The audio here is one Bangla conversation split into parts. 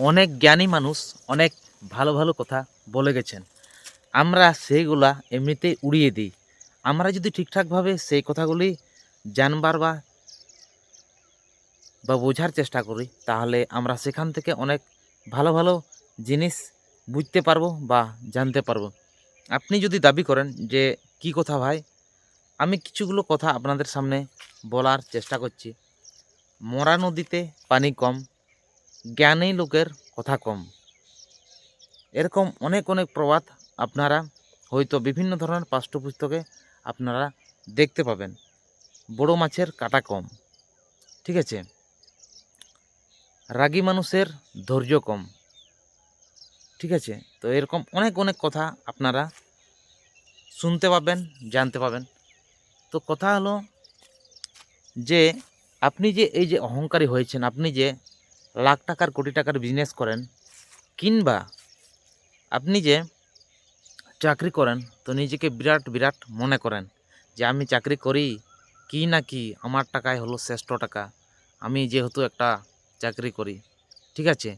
অনেক জ্ঞানী মানুষ অনেক ভালো ভালো কথা বলে গেছেন। আমরা সেইগুলা এমনিতেই উড়িয়ে দিই। আমরা যদি ঠিকঠাকভাবে সেই কথাগুলি জানবার বা বা বোঝার চেষ্টা করি, তাহলে আমরা সেখান থেকে অনেক ভালো ভালো জিনিস বুঝতে পারব বা জানতে পারব। আপনি যদি দাবি করেন যে, কি কথা ভাই? আমি কিছুগুলো কথা আপনাদের সামনে বলার চেষ্টা করছি। মরা নদীতে পানি কম জ্ঞানী লোকের কথা কম। এরকম অনেক অনেক প্রবাদ আপনারা হয়তো বিভিন্ন ধরনের পাঠ্যপুস্তকে আপনারা দেখতে পাবেন। বড় মাছের কাটা কম, ঠিক আছে? রাগী মানুষের ধৈর্য কম, ঠিক আছে? তো এরকম অনেক অনেক কথা আপনারা শুনতে পাবেন, জানতে পাবেন। তো কথা হলো যে, আপনি যে এই যে অহংকারী হয়েছেন, আপনি যে লাখ টাকার, কোটি টাকার বিজনেস করেন, কিংবা আপনি যে চাকরি করেন, তো নিজেকে বিরাট বিরাট মনে করেন যে আমি চাকরি করি কি না কি আমার টাকায় হলো শ্রেষ্ঠ টাকা। আমি যেহেতু একটা চাকরি করি, ঠিক আছে?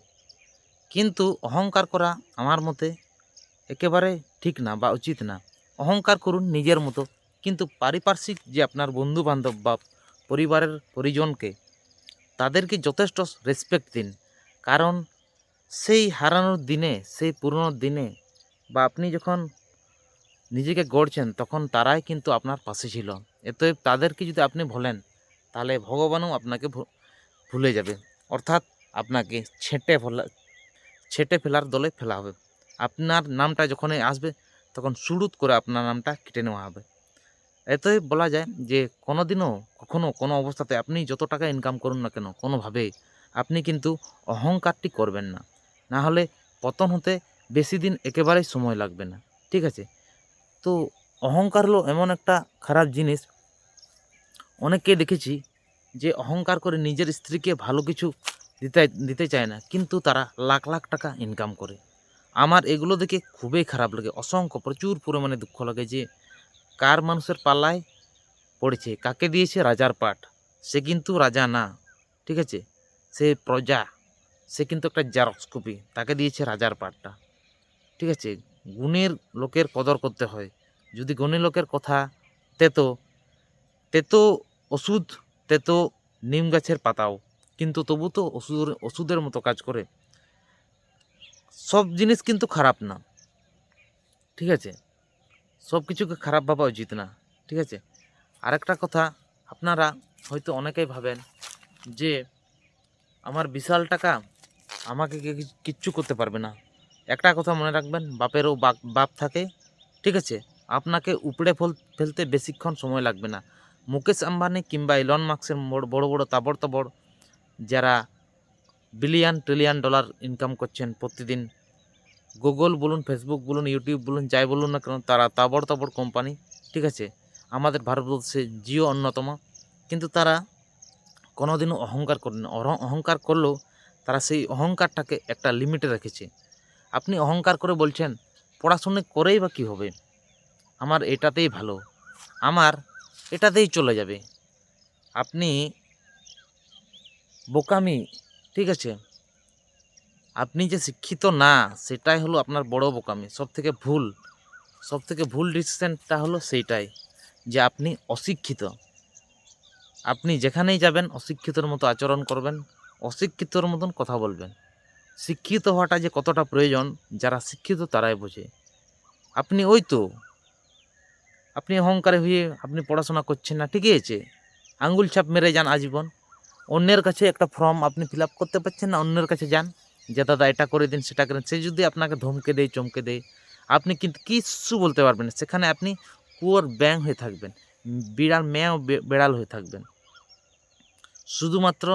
কিন্তু অহংকার করা আমার মতে একেবারে ঠিক না বা উচিত না। অহংকার করুন নিজের মতো, কিন্তু পারিপার্শ্বিক যে আপনার বন্ধু বান্ধব বা পরিবারের পরিজনকে তাদেরকে যথেষ্ট রেসপেক্ট দিন। কারণ সেই হারানোর দিনে, সেই পুরনোর দিনে বা আপনি যখন নিজেকে গড়ছেন, তখন তারাই কিন্তু আপনার পাশে ছিল। এতে তাদেরকে যদি আপনি ভোলেন, তাহলে ভগবানও আপনাকে ভুলে যাবে। অর্থাৎ আপনাকে ছেঁটে ফেলা, ছেঁটে ফেলার দলে ফেলা হবে। আপনার নামটা যখনই আসবে, তখন সুড়ুত করে আপনার নামটা কেটে নেওয়া হবে। এতই বলা যায় যে কোনো কখনো কোনো অবস্থাতে আপনি যত টাকা ইনকাম করুন না কেন কোনোভাবে আপনি কিন্তু অহংকারটি করবেন না। না হলে পতন হতে বেশি দিন একেবারেই সময় লাগবে না, ঠিক আছে? তো অহংকার হলো এমন একটা খারাপ জিনিস। অনেককে দেখেছি যে অহংকার করে নিজের স্ত্রীকে ভালো কিছু দিতে দিতে চায় না, কিন্তু তারা লাখ লাখ টাকা ইনকাম করে। আমার এগুলো দেখে খুবই খারাপ লাগে, অসংখ্য, প্রচুর পরিমাণে দুঃখ লাগে যে কার মানুষের পাল্লায় পড়েছে। কাকে দিয়েছে? রাজার পাট সে কিন্তু রাজা না, ঠিক আছে? সে প্রজা। সে কিন্তু একটা জেরক্স কপি। তাকে দিয়েছে রাজার পাঠটা, ঠিক আছে? গুণের লোকের কদর করতে হয়। যদি গুণের লোকের কথা তেতো তেতো ওষুধ, তেতো নিম গাছের পাতাও। কিন্তু তবু তো ওষুধের ওষুধের মতো কাজ করে। সব জিনিস কিন্তু খারাপ না, ঠিক আছে? সব কিছুকে খারাপ ভাবা উচিত না, ঠিক আছে? আরেকটা কথা, আপনারা হয়তো অনেকেই ভাবেন যে আমার বিশাল টাকা আমাকে কিচ্ছু করতে পারবে না। একটা কথা মনে রাখবেন, বাপেরও বাপ থাকে, ঠিক আছে? আপনাকে উপড়ে ফেল, ফেলতে বেশিক্ষণ সময় লাগবে না। মুকেশ আম্বানি কিংবা ইলন মার্কসের বড় বড় তাবড় তাবড় যারা বিলিয়ন ট্রিলিয়ন ডলার ইনকাম করছেন প্রতিদিন, গুগল বলুন, ফেসবুক বলুন, ইউটিউব বলুন, যাই বলুন না কেন, তারা তাবড় তাবড় কোম্পানি ঠিক আছে? আমাদের ভারতবর্ষে জিও অন্যতম। কিন্তু তারা কোনোদিনও অহংকার করেন অহ- অহংকার করলেও তারা সেই অহংকারটাকে একটা লিমিটে রেখেছে। আপনি অহংকার করে বলছেন, পড়াশুনো করেই বা কী হবে? আমার এটাতেই ভালো। আমার এটাতেই চলে যাবে। আপনি বোকামি, ঠিক আছে? আপনি যে শিক্ষিত না, সেটাই হলো আপনার বড় বোকামি। সব থেকে ভুল সব থেকে ভুল ডিসিশনটা হলো সেইটাই। যে আপনি অশিক্ষিত। আপনি যেখানেই যাবেন, অশিক্ষিতর মতো আচরণ করবেন, অশিক্ষিতর মতন কথা বলবেন। শিক্ষিত হওয়াটা যে কতটা প্রয়োজন, যারা শিক্ষিত তারাই বোঝে। আপনি ওই তো, আপনি অহংকারে হয়ে আপনি পড়াশোনা করছেন না, ঠিকই আছে। আঙ্গুল ছাপ মেরে যান আজীবন। অন্যের কাছে একটা ফর্ম আপনি ফিল করতে পারছেন না, অন্যের কাছে যান। যে দাদা এটা করে দিন, সেটা করেন, সে যদি আপনাকে ধমকে দেয়, চমকে দেয়, আপনি কিন্তু কিচ্ছু বলতে পারবেন সেখানে আপনি কুয়োর ব্যাং হয়ে থাকবেন, বিড়াল, মেয়েও বেড়াল হয়ে থাকবেন। শুধুমাত্র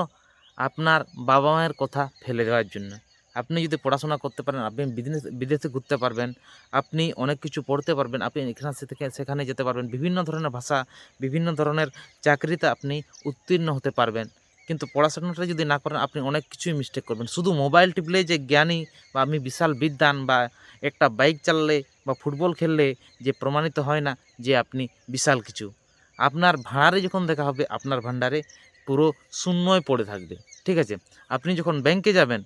আপনার বাবা মায়ের কথা ফেলে দেওয়ার জন্য। আপনি যদি পড়াশোনা করতে পারেন, আপনি বিদেশ, বিদেশে ঘুরতে পারবেন, আপনি অনেক কিছু পড়তে পারবেন, আপনি এখানে থেকে সেখানে যেতে পারবেন, বিভিন্ন ধরনের ভাষা, বিভিন্ন ধরনের চাকরিতে আপনি উত্তীর্ণ হতে পারবেন। কিন্তু পড়াশোনাটা যদি না করেন, আপনি অনেক কিছুই মিস্টেক করবেন। শুধু মোবাইল টিপলে যে জ্ঞানী বা আমি বিশাল বিদ্যান বা একটা বাইক চালালে বা ফুটবল খেললে যে প্রমাণিত হয় না যে আপনি বিশাল কিছু। আপনার ভাঁড়ারে যখন দেখা হবে, আপনার ভাণ্ডারে পুরো শূন্যই পড়ে থাকবে। ঠিক আছে? আপনি যখন ব্যাংকে যাবেন,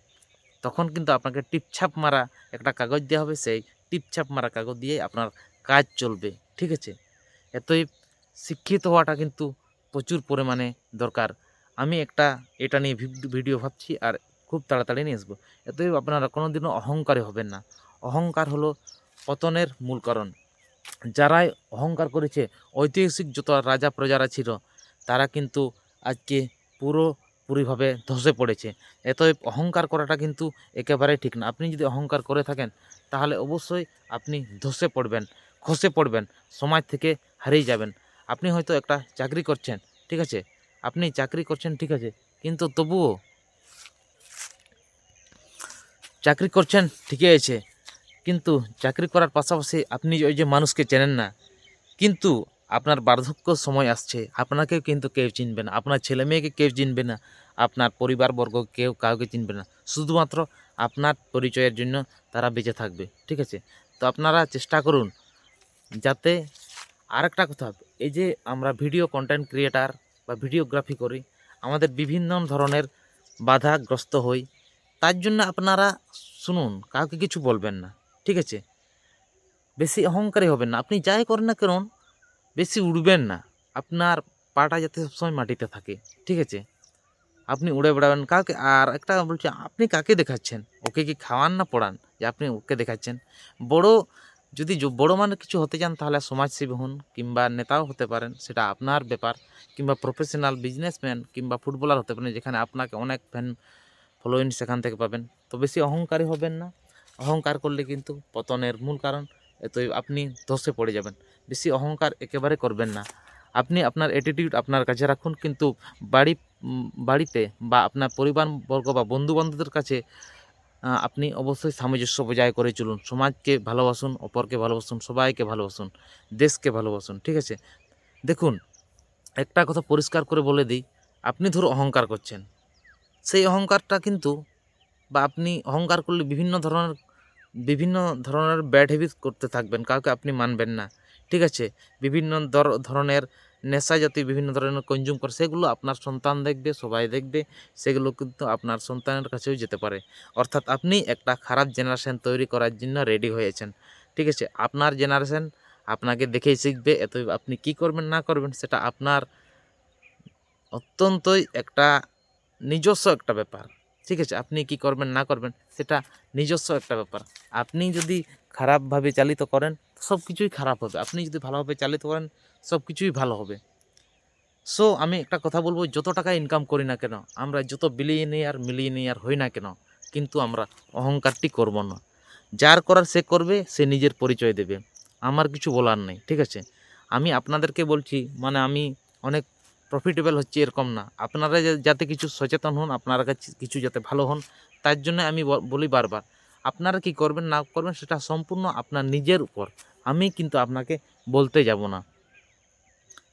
তখন কিন্তু আপনাকে টিপছাপ মারা একটা কাগজ দেওয়া হবে। সেই টিপছাপ মারা কাগজ দিয়ে আপনার কাজ চলবে। ঠিক আছে? এতই শিক্ষিত হওয়াটা কিন্তু প্রচুর পরিমাণে দরকার। আমি একটা এটা নিয়ে ভিডিও ভাবছি আর খুব তাড়াতাড়ি নিয়ে আসব। এতই আপনারা কোনোদিনও অহংকারী হবেন না। অহংকার হলো পতনের মূল কারণ। যারাই অহংকার করেছে, ঐতিহাসিক যত রাজা প্রজারা ছিল, তারা কিন্তু আজকে পুরো পুরোপুরিভাবে ধসে পড়েছে। এতএব অহংকার করাটা কিন্তু একেবারেই ঠিক না। আপনি যদি অহংকার করে থাকেন, তাহলে অবশ্যই আপনি ধসে পড়বেন, খসে পড়বেন, সমাজ থেকে হারিয়ে যাবেন। আপনি হয়তো একটা চাকরি করছেন, ঠিক আছে? আপনি চাকরি করছেন, ঠিক আছে। কিন্তু তবুও চাকরি করছেন, ঠিকই আছে। কিন্তু চাকরি করার পাশাপাশি আপনি ওই যে মানুষকে চেনেন না। কিন্তু আপনার বার্ধক্য সময় আসছে। আপনাকেও কিন্তু কেউ চিনবে না। আপনার ছেলে মেয়েকে কেউ চিনবে না। আপনার পরিবারবর্গ কেউ কাউকে চিনবে না। শুধুমাত্র আপনার পরিচয়ের জন্য তারা বেঁচে থাকবে, ঠিক আছে? তো আপনারা চেষ্টা করুন, যাতে আরেকটা কথা, এই যে আমরা ভিডিও কন্টেন্ট ক্রিয়েটার বা ভিডিওগ্রাফি করি, আমাদের বিভিন্ন ধরনের বাধাগ্রস্ত হই, তার জন্য আপনারা শুনুন, কাউকে কিছু বলবেন না, ঠিক আছে? বেশি অহংকারী হবেন না, আপনি যাই করেন না কেন, বেশি উড়বেন না, আপনার পাটা যাতে সবসময় মাটিতে থাকে, ঠিক আছে? আপনি উড়ে বেড়াবেন কাকে আর একটা বলছি, আপনি কাকে দেখাচ্ছেন? ওকে কি খাওয়ান না পড়ান? যে আপনি ওকে দেখাচ্ছেন। বড় যদি বড় মানে কিছু হতে চান, তাহলে সমাজসেবী হন কিংবা নেতাও হতে পারেন, সেটা আপনার ব্যাপার। কিংবা প্রফেশনাল বিজনেসম্যান কিংবা ফুটবলার হতে পারেন, যেখানে আপনাকে অনেক ফ্যান ফলোয়িং সেখান থেকে পাবেন। তো বেশি অহংকারী হবেন না। অহংকার করলে কিন্তু পতনের মূল কারণ, এত আপনি ধসে পড়ে যাবেন। বেশি অহংকার একেবারে করবেন না। আপনি আপনার অ্যাটিটিউড আপনার কাছে রাখুন, কিন্তু বাড়ি বাড়িতে বা আপনার পরিবারবর্গ বা বন্ধুবান্ধবদের কাছে আপনি অবশ্যই সামঞ্জস্য বজায় করে চলুন। সমাজকে ভালোবাসুন, অপরকে ভালোবাসুন, সবাইকে ভালোবাসুন, দেশকে ভালোবাসুন, ঠিক আছে? দেখুন, একটা কথা পরিষ্কার করে বলে দিই, আপনি ধরো অহংকার করছেন। সেই অহংকারটা কিন্তু, বা আপনি অহংকার করলে বিভিন্ন ধরনের বিভিন্ন ধরনের ব্যাড হ্যাবিট করতে থাকবেন, কাউকে আপনি মানবেন না, ঠিক আছে? বিভিন্ন ধর- ধরনের নেশা জাতীয় বিভিন্ন ধরনের কনজিউম করে, সেগুলো আপনার সন্তান দেখবে, সবাই দেখবে, সেগুলো কিন্তু আপনার সন্তানের কাছেও যেতে পারে। অর্থাৎ আপনি একটা খারাপ জেনারেশন তৈরি করার জন্য রেডি হয়েছেন। ঠিক আছে? আপনার জেনারেশন আপনাকে দেখেই শিখবে এত আপনি কি করবেন, না করবেন, সেটা আপনার অত্যন্তই একটা নিজস্ব একটা ব্যাপার। ঠিক আছে? আপনি কি করবেন, না করবেন, সেটা নিজস্ব একটা ব্যাপার। আপনি যদি খারাপভাবে চালিত করেন সব কিছুই খারাপ হবে। আপনি যদি ভালোভাবে চালিত করেন সব কিছুই ভালো হবে। সো আমি একটা কথা বলব, যত টাকা ইনকাম করি না কেন, আমরা যত বিলিয়নিয়ার মিলিয়নিয়ার হই না কেন, কিন্তু আমরা অহংকারটি করব না। যার করার সে করবে, সে নিজের পরিচয় দেবে। আমার কিছু বলার নেই, ঠিক আছে? আমি আপনাদেরকে বলছি মানে আমি অনেক প্রফিটেবল হচ্ছে এরকম না। আপনারা যাতে কিছু সচেতন হন, আপনারা কাছে যাতে ভালো হন, তার জন্য আমি বলি বারবার, আপনারা কি করবেন, না করবেন, সেটা সম্পূর্ণ আপনার নিজের উপর। আমি কিন্তু আপনাকে বলতে যাব না।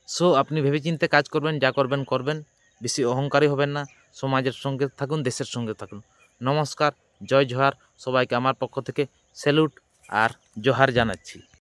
সো আপনি ভেবেচিন্তে কাজ করবেন, যা করবেন করবেন। বেশি অহংকারী হবেন না। সমাজের সঙ্গে থাকুন, দেশের সঙ্গে থাকুন। নমস্কার, জয় জোহার। সবাইকে আমার পক্ষ থেকে স্যালুট আর জোহার জানাচ্ছি।